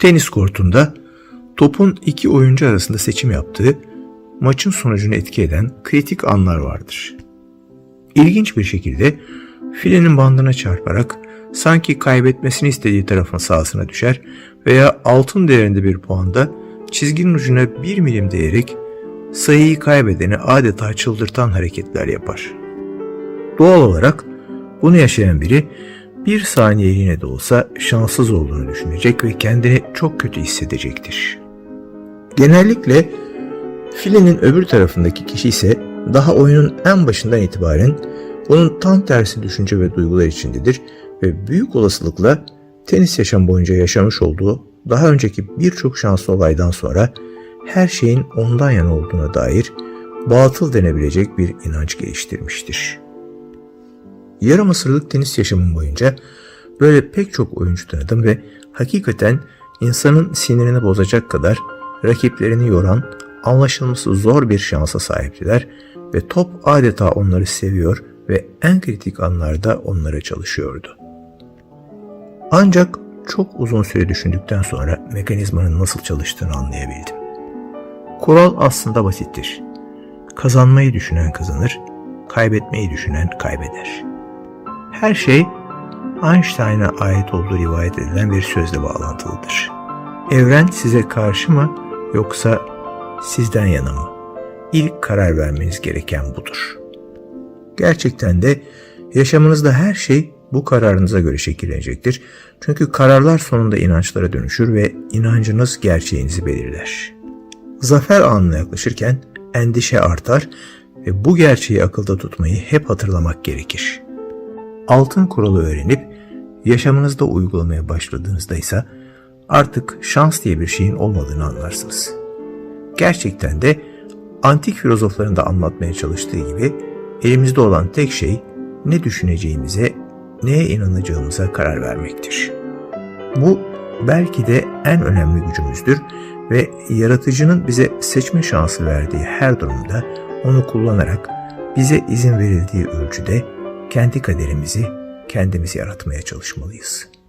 Tenis kortunda topun iki oyuncu arasında seçim yaptığı, maçın sonucunu etki eden kritik anlar vardır. İlginç bir şekilde filenin bandına çarparak sanki kaybetmesini istediği tarafın sahasına düşer veya altın değerinde bir puanda çizginin ucuna bir milim değerek sayıyı kaybedeni adeta çıldırtan hareketler yapar. Doğal olarak bunu yaşayan biri bir saniyeliğine de olsa şanssız olduğunu düşünecek ve kendini çok kötü hissedecektir. Genellikle filenin öbür tarafındaki kişi ise daha oyunun en başından itibaren onun tam tersi düşünce ve duygular içindedir ve büyük olasılıkla tenis yaşam boyunca yaşamış olduğu daha önceki birçok şanslı olaydan sonra her şeyin ondan yana olduğuna dair batıl denebilecek bir inanç geliştirmiştir. Yarım asırlık tenis yaşamım boyunca böyle pek çok oyuncu tanıdım ve hakikaten insanın sinirini bozacak kadar rakiplerini yoran, anlaşılması zor bir şansa sahiptiler ve top adeta onları seviyor ve en kritik anlarda onlara çalışıyordu. Ancak çok uzun süre düşündükten sonra mekanizmanın nasıl çalıştığını anlayabildim. Kural aslında basittir. Kazanmayı düşünen kazanır, kaybetmeyi düşünen kaybeder. Her şey Einstein'a ait olduğu rivayet edilen bir sözle bağlantılıdır. Evren size karşı mı yoksa sizden yana mı? İlk karar vermeniz gereken budur. Gerçekten de yaşamınızda her şey bu kararınıza göre şekillenecektir. Çünkü kararlar sonunda inançlara dönüşür ve inancınız gerçeğinizi belirler. Zafer anına yaklaşırken endişe artar ve bu gerçeği akılda tutmayı hep hatırlamak gerekir. Altın kuralı öğrenip yaşamınızda uygulamaya başladığınızda ise artık şans diye bir şeyin olmadığını anlarsınız. Gerçekten de antik filozofların da anlatmaya çalıştığı gibi elimizde olan tek şey ne düşüneceğimize, neye inanacağımıza karar vermektir. Bu belki de en önemli gücümüzdür ve yaratıcının bize seçme şansı verdiği her durumda onu kullanarak bize izin verildiği ölçüde kendi kaderimizi kendimiz yaratmaya çalışmalıyız.''